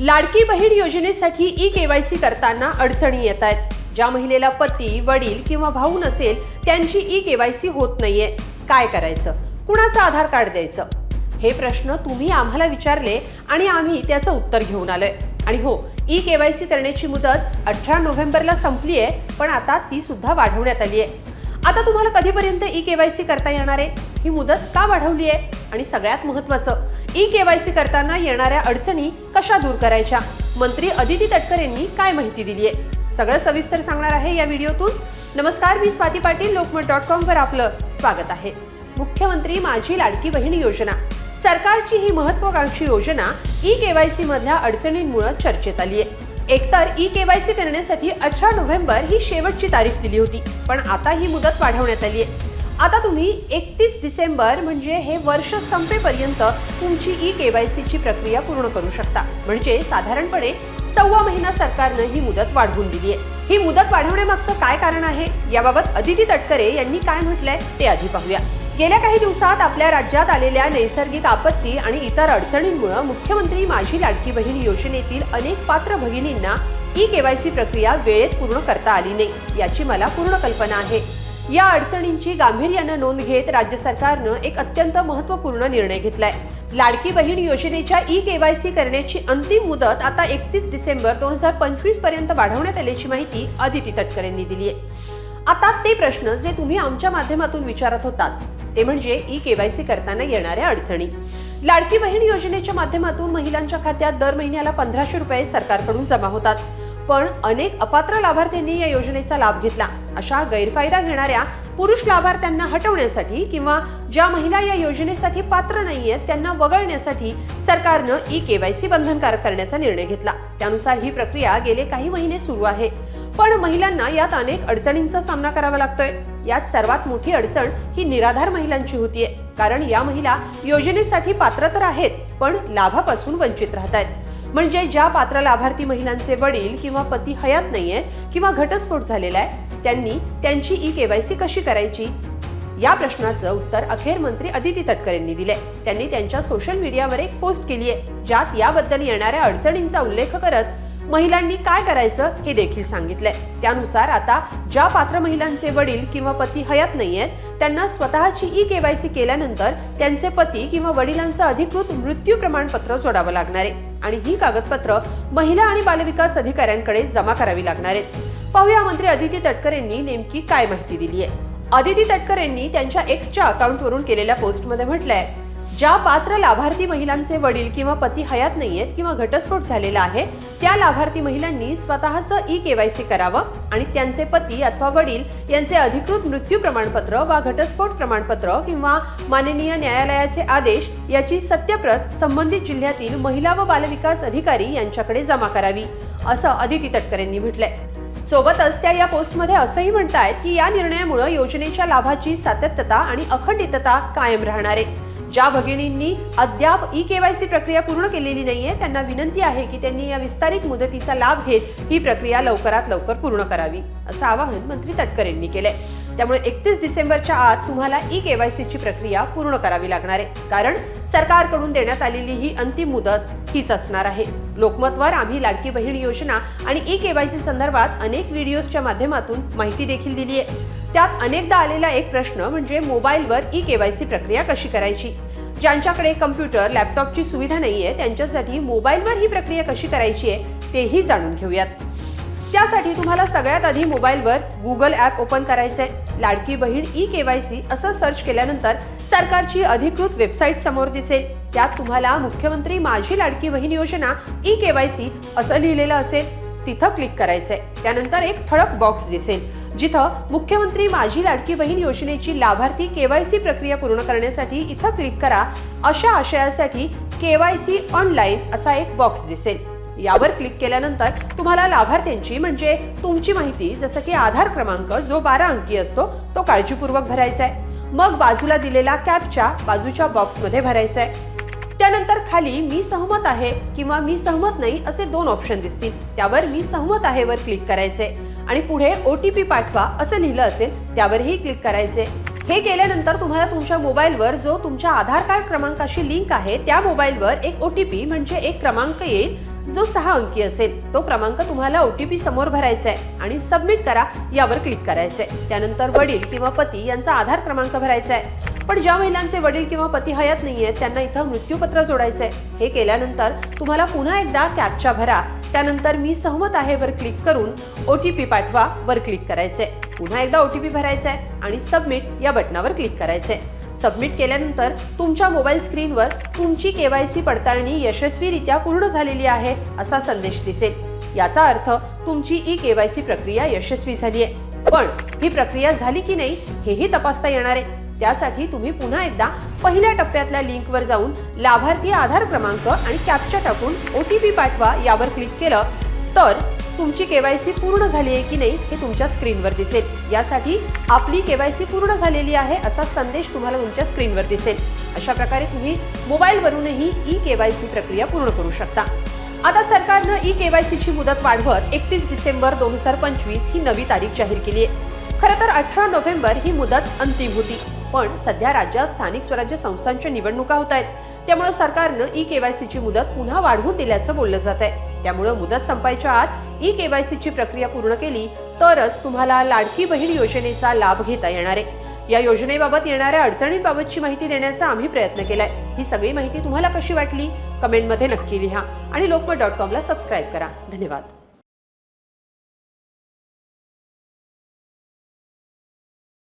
लाडकी बहीण योजनेसाठी e KYC करताना अडचणी येत आहेत. ज्या महिलेला पती वडील किंवा भाऊ नसेल त्यांची ई केवायसी होत नाहीये. काय करायचं? कुणाचं आधार कार्ड द्यायचं? हे प्रश्न तुम्ही आम्हाला विचारले आणि आम्ही त्याचं उत्तर घेऊन आलोय. आणि हो ई केवायसी करण्याची मुदत अठरा नोव्हेंबरला संपली आहे पण आता ती सुद्धा वाढवण्यात आली आहे आता तुम्हाला कधीपर्यंत ई केवायसी करता येणार आहे? ही मुदत का वाढवली आहे आणि सगळ्यात महत्त्वाचं ई केवायसी करताना येणाऱ्या अडचणी कशा दूर करायच्या? मंत्री अदिती तटकर यांनी काय माहिती दिली आहे? सगळं सविस्तर सांगणार आहे या व्हिडिओतून. नमस्कार मी स्वाती पाटील लोकमत डॉट कॉम वर आपलं स्वागत आहे. मुख्यमंत्री माझी लाडकी बहीण योजना. सरकारची ही महत्वाकांक्षी योजना ई केवायसी मधल्या अडचणींमुळे चर्चेत आली आहे. एकतर ई केवायसी करण्यासाठी अठरा नोव्हेंबर ही शेवटची तारीख दिली होती पण आता ही मुदत वाढवण्यात आली आहे. आता तुम्ही एकतीस डिसेंबर म्हणजे हे वर्ष संपेपर्यंत तुमची ई केवायसीची प्रक्रिया पूर्ण करू शकता. म्हणजे साधारणपणे सव्वा महिना सरकारनं ही मुदत वाढवून दिली आहे ही मुदत वाढवण्यामागचं काय कारण आहे? याबाबत अदिती तटकरे यांनी काय म्हटलंय ते आधी पाहूया. गेल्या काही दिवसात आपल्या राज्यात आलेल्या नैसर्गिक आपत्ती आणि इतर अडचणींमुळे मुख्यमंत्री माझी लाडकी बहीण योजनेतील अनेक पात्र भगिनींना ई केवायसी प्रक्रिया वेळेत पूर्ण करता आली नाही याची मला पूर्ण कल्पना आहे. या अडचणींची गांभीर्यानं नोंद घेत राज्य सरकारनं एक अत्यंत महत्त्वपूर्ण निर्णय घेतलाय. लाडकी बहीण योजनेच्या ई केवायसी करण्याची अंतिम मुदत आता एकतीस डिसेंबर दोन हजार पंचवीसपर्यंत वाढवण्यात आल्याची माहिती अदिती तटकर यांनी दिली आहे. आता ते प्रश्न जे तुम्ही आमच्या माध्यमातून विचारत होतात ते म्हणजे ई केवायसी करताना येणाऱ्या अडचणी. लाडकी बहीण योजनेच्या माध्यमातून महिलांच्या खात्यात दर महिन्याला पंधराशे रुपये सरकारकडून जमा होतात. पण अनेक अपात्र लाभार्थ्यांनी या योजनेचा लाभ घेतला. अशा गैरफायदा घेणाऱ्या पुरुष लाभार्थ्यांना हटवण्यासाठी किंवा ज्या महिला या योजनेसाठी पात्र नाहीयेत त्यांना वगळण्यासाठी सरकारनं ई केवायसी बंधनकारक करण्याचा निर्णय घेतला. त्यानुसार ही प्रक्रिया गेले काही महिने सुरू आहे. पण महिलांना यात अनेक अडचणींचा सामना करावा लागतोय. यात सर्वात मोठी अडचण ही निराधार महिलांची होतीये. कारण या महिला योजनेसाठी पात्र तर आहेत पण लाभापासून वंचित राहत आहेत म्हणजे ज्या पात्र लाभार्थी महिलांचे वडील किंवा पती हयात नाहीये किंवा घटस्फोट झालेला आहे त्यांनी त्यांची ई केवायसी कशी करायची? या प्रश्नाचं उत्तर अखेर मंत्री अदिती तटकर यांनी दिले त्यांनी त्यांच्या सोशल मीडियावर एक पोस्ट केली आहे ज्यात याबद्दल येणाऱ्या अडचणींचा उल्लेख करत महिलांनी काय करायचं हे देखील सांगितलंय. त्यानुसार आता ज्या पात्र महिलांचे वडील किंवा पती हयात नाहीयेत त्यांना स्वतःची ई केवायसी केल्यानंतर त्यांचे पती किंवा वडिलांचं अधिकृत मृत्यू प्रमाणपत्र जोडावं लागणार आहे. आणि ही कागदपत्र महिला आणि बालविकास अधिकाऱ्यांकडे जमा करावी लागणार आहेत. पाहूया मंत्री अदिती तटकर यांनी नेमकी काय माहिती दिली आहे. अदिती तटकर यांनी त्यांच्या एक्सच्या अकाउंटवरून केलेल्या पोस्टमध्ये म्हटलंय ज्या पात्र लाभार्थी महिलांचे वडील किंवा पती हयात नाहीयेत किंवा घटस्फोट झालेला आहे त्या लाभार्थी महिलांनी स्वतःचं ई केवायसी करावं आणि त्यांचे पती अथवा वडील यांचे अधिकृत मृत्यू प्रमाणपत्र वा घटस्फोट प्रमाणपत्र किंवा माननीय न्यायालयाचे आदेश याची सत्यप्रत संबंधित जिल्ह्यातील महिला व बालविकास अधिकारी यांच्याकडे जमा करावी असं अदिती तटकर यांनी म्हटलंय. सोबतच त्या या पोस्टमध्ये असंही म्हणतायत की या निर्णयामुळे योजनेच्या लाभाची सातत्यता आणि अखंडितता कायम राहणार आहे. ज्या भगिनींनी अद्याप ई केवायसी प्रक्रिया पूर्ण केलेली नाहीये त्यांना विनंती आहे की त्यांनी या विस्तारित मुदतीचा लाभ घेत ही प्रक्रिया लवकरात लवकर पूर्ण करावी असं आवाहन मंत्री तटकर यांनी केलंय. त्यामुळे एकतीस डिसेंबरच्या आत तुम्हाला ई केवायसीची प्रक्रिया पूर्ण करावी लागणार आहे. कारण सरकारकडून देण्यात आलेली ही अंतिम मुदत हीच असणार आहे. लोकमतवर आम्ही लाडकी बहीण योजना आणि ई केवायसी संदर्भात अनेक व्हिडिओजच्या माध्यमातून माहिती देखील दिली आहे त्यात अनेकदा आलेला एक प्रश्न म्हणजे मोबाईलवर ई केवायसी प्रक्रिया कशी करायची? ज्यांच्याकडे कम्प्युटर लॅपटॉपची सुविधा नाहीये त्यांच्यासाठी मोबाईलवर ही प्रक्रिया कशी करायची आहे तेही जाणून घेऊयात. त्यासाठी तुम्हाला सगळ्यात आधी मोबाईलवर गुगल ॲप ओपन करायचंय. Ladki Bahin E K Y C असं सर्च केल्यानंतर सरकारची अधिकृत वेबसाईट समोर दिसेल. त्यात तुम्हाला मुख्यमंत्री माझी लाडकी बहीण योजना ई के वाय सी असं लिहिलेलं असेल. तिथं क्लिक करायचंय. त्यानंतर एक ठळक बॉक्स दिसेल. जिथं मुख्यमंत्री माझी लाडकी बहीण योजनेची लाभार्थी केवायसी प्रक्रिया पूर्ण करण्यासाठी इथं क्लिक करा. अशा आशयासाठी केवायसी ऑनलाईन असा एक बॉक्स दिसेल. यावर क्लिक केल्यानंतर तुम्हाला लाभार्थ्यांची म्हणजे तुमची माहिती जसं की आधार क्रमांक जो बारा अंकी असतो तो काळजीपूर्वक भरायचा आहे. मग बाजूला दिलेला कॅपच्या बाजूच्या बॉक्समध्ये भरायचा आहे. त्यानंतर खाली मी सहमत आहे किंवा मी सहमत नाही असे दोन ऑप्शन दिसतील. त्यावर मी सहमत आहे वर क्लिक करायचे आणि पुढे ओ टी पी पाठवा असं लिहिलं असेल त्यावरही क्लिक करायचे. हे केल्यानंतर तुम्हाला तुमच्या मोबाईलवर जो तुमच्या आधार कार्ड क्रमांकाशी लिंक आहे त्या मोबाईलवर एक ओ टी पी म्हणजे एक क्रमांक येईल जो सहा अंकी असेल. तो क्रमांक तुम्हाला ओ टी पी समोर भरायचा आहे आणि सबमिट करा यावर क्लिक करायचंय. त्यानंतर वडील किंवा पती यांचा आधार क्रमांक भरायचा आहे पण ज्या महिलांचे वडील किंवा पती हयात नाहीये त्यांना इथं मृत्यूपत्र जोडायचंय. हे केल्यानंतर तुम्हाला पुन्हा एकदा कॅपचा भरा. त्यानंतर मी सहमत आहे वर क्लिक करून ओ टी पी पाठवा वर क्लिक करायचंय. पुन्हा एकदा ओ टी पी भरायचा आहे आणि सबमिट या बटनावर क्लिक करायचंय. सबमिट केल्यानंतर तुमच्या मोबाईल स्क्रीनवर तुमची के वाय सी पडताळणी यशस्वीरित्या पूर्ण झालेली आहे असा संदेश दिसेल. याचा अर्थ तुमची ई के वाय सी प्रक्रिया यशस्वी झाली आहे पण ही प्रक्रिया झाली की नाही हेही तपासता येणार आहे. त्यासाठी तुम्ही पुन्हा एकदा पहिल्या टप्प्यातल्या लिंकवर जाऊन लाभार्थी आधार क्रमांक आणि कॅप्चा टाकून ओ टी पी पाठवा यावर क्लिक केलं तर तुमची केवायसी पूर्ण झाली आहे की नाही हे तुमच्या स्क्रीनवर दिसेल. यासाठी आपली केवायसी पूर्ण झालेली आहे असा संदेश तुम्हाला तुमच्या स्क्रीनवर दिसेल. अशा प्रकारे तुम्ही मोबाईलवरूनही ई केवायसी प्रक्रिया पूर्ण करू शकता. आता सरकारनं ई केवायसीची मुदत वाढवत एकतीस डिसेंबर दोन हजार पंचवीस ही नवी तारीख जाहीर केली आहे. खरं तर अठरा नोव्हेंबर ही मुदत अंतिम होती. पण सध्या राज्यात स्थानिक स्वराज्य संस्थांच्या निवडणुका होत आहेत. त्यामुळे सरकारनं ई केवायसीची मुदत पुन्हा वाढवून दिल्याचं बोललं जात आहे त्यामुळे मुदत संपायच्या आत ई केवायसीची प्रक्रिया पूर्ण केली तरच तुम्हाला लाडकी बहीण योजनेचा लाभ घेता येणार आहे. या योजनेबाबत येणाऱ्या अडचणींबाबतची माहिती देण्याचा आम्ही प्रयत्न केलाय. ही सगळी माहिती तुम्हाला कशी वाटली? कमेंटमध्ये नक्की लिहा आणि लोकमत डॉट कॉमला सबस्क्राईब करा. धन्यवाद.